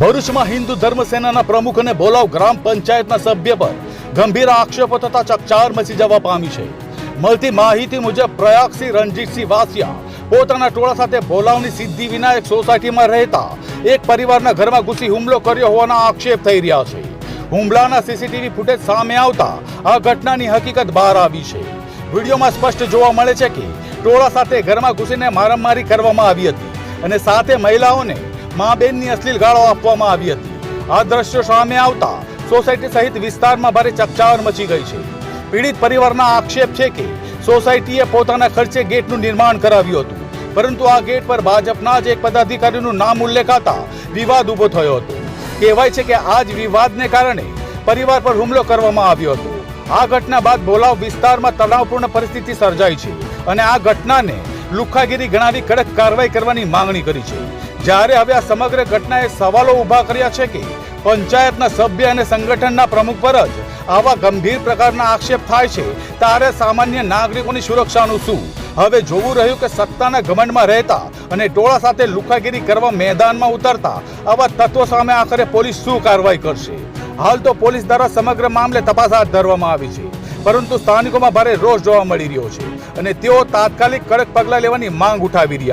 ભરૂચમાં હિન્દુ ધર્મ સેનાના પ્રમુખ અને બોલાવ ગ્રામ પંચાયતના સભ્ય પર ગંભીર આક્ષેપો થતા ચકચાર મચી જવા પામી છે. મળતી માહિતી મુજબ પ્રયાગસિંહ રણજીતસિંહ વાસિયા પોતાના ટોળા સાથે બોલાવની સિદ્ધિ વિનાયક સોસાયટીમાં રહેતા એક પરિવારના ઘરમાં ઘૂસી હુમલો કર્યો હોવાના આક્ષેપ થઈ રહ્યા છે. હુમલાના સીસીટીવી ફૂટેજ સામે આવતા આ ઘટનાની હકીકત બહાર આવી છે. વિડીયોમાં સ્પષ્ટ જોવા મળે છે કે ટોળા સાથે ઘરમાં ઘૂસીને મારામારી કરવામાં આવી હતી અને સાથે મહિલાઓને મા બેનની અશ્લીલ ગાળો આપવામાં આવી હતી. આ દ્રશ્યો સામે આવતા સોસાયટી સહિત વિસ્તારમાં ભારે ચકચાર મચી ગઈ છે. પીડિત પરિવારના આક્ષેપ છે કે સોસાયટીએ પોતાના ખર્ચે ગેટનું નિર્માણ કરાવ્યું હતું. પરંતુ આ ગેટ પર ભાજપના જ એક પદાધિકારીનું નામ ઉલ્લેખાતા વિવાદ ઊભો થયો હતો. કહેવાય છે કે આ જ વિવાદને કારણે પરિવાર પર હુમલો કરવામાં આવ્યો હતો. આ ઘટના બાદ બોલાવ વિસ્તારમાં તણાવપૂર્ણ પરિસ્થિતિ સર્જાઈ છે અને આ ઘટનાને લુખાગીરી ગણાવી કડક કાર્યવાહી કરવાની માંગણી કરી છે. જ્યારે હવે આ સમગ્ર ઘટનાએ સવાલો ઊભા કર્યા છે કે પંચાયતના સભ્ય અને સંગઠનના પ્રમુખ પર જ આવા ગંભીર પ્રકારના આક્ષેપ થાય છે, ત્યારે સામાન્ય નાગરિકોની સુરક્ષાનું શું? હવે જોવું રહ્યું કે સત્તાના ઘમંડમાં રહેતા અને ટોળા સાથે લુખાગીરી કરવા મેદાનમાં ઉતરતા આવા તત્વો સામે આખરે પોલીસ શું કાર્યવાહી કરશે? હાલ તો પોલીસ દ્વારા સમગ્ર મામલે તપાસ હાથ ધરવામાં આવી છે, પરંતુ સ્થાનિકોમાં ભારે રોષ જોવા મળી રહ્યો છે અને તેઓ તાત્કાલિક કડક પગલાં લેવાની માંગ ઉઠાવી રહ્યા